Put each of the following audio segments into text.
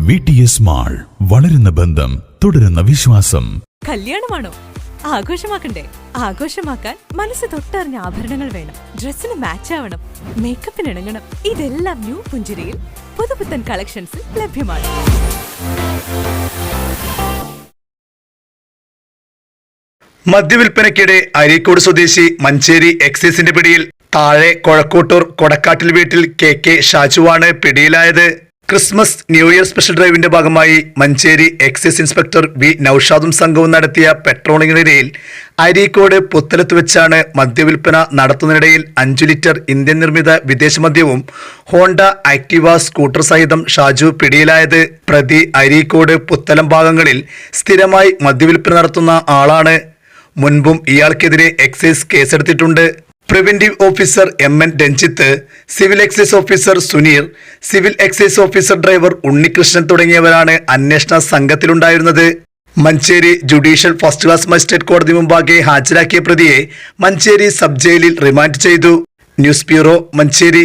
V T S mall വളരുന്ന ബന്ധം തുടരുന്ന വിശ്വാസം. കല്യാണമാണോ? ആഘോഷമാക്കണ്ടേ? ആഘോഷമാക്കാൻ മനസ്സ് തൊട്ടറിഞ്ഞ ആഭരണങ്ങൾ വേണം. ഡ്രസ്സിന് മാച്ച് ആവണം. മേക്കപ്പിന് ഇണങ്ങണം. ഇതെല്ലാം ന്യൂ പുഞ്ചിരിയിൽ പുതുപുത്തൻ കളക്ഷൻസിൽ ലഭ്യമാണ്. മദ്യവിൽപ്പനയ്ക്കിടെ അരീക്കോട് സ്വദേശി മഞ്ചേരി എക്സൈസിന്റെ പിടിയിൽ താഴെ കൊഴക്കൂട്ടൂർ കൊടക്കാട്ടിൽ വീട്ടിൽ കെ കെ ഷാജുവാണ് പിടിയിലായത്. ക്രിസ്മസ് ന്യൂ ഇയർ സ്പെഷ്യൽ ഡ്രൈവിന്റെ ഭാഗമായി മഞ്ചേരി എക്സൈസ് ഇൻസ്പെക്ടർ വി നൌഷാദും സംഘവും നടത്തിയ പെട്രോളിംഗിനിടയിൽ അരീക്കോട് പുത്തലത്ത് വെച്ചാണ് മദ്യവിൽപ്പന നടത്തുന്നതിനിടയിൽ അഞ്ചു ലിറ്റർ ഇന്ത്യൻ നിർമ്മിത വിദേശ മദ്യവും ഹോണ്ട ആക്ടിവ സ്കൂട്ടർ സഹിതം ഷാജു പിടിയിലായത്. പ്രതി അരീക്കോട് പുത്തലം ഭാഗങ്ങളിൽ സ്ഥിരമായി മദ്യവിൽപ്പന നടത്തുന്ന ആളാണ്. മുൻപും ഇയാൾക്കെതിരെ എക്സൈസ് കേസെടുത്തിട്ടുണ്ട്. Preventive officer M N Ranjith civil excise officer Suneer civil excise officer driver Unnikrishnan തുടങ്ങിയവരാണ് അന്വേഷണ സംഘത്തിലുണ്ടായിരുന്നത്. Manjeri judicial first class magistrate കോടതി മുമ്പാകെ ഹാജരാക്കിയ പ്രതിയെ മഞ്ചേരി സബ് ജയിലിൽ റിമാൻഡ് ചെയ്തു. News bureau Manjeri.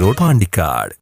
Road Pandikkad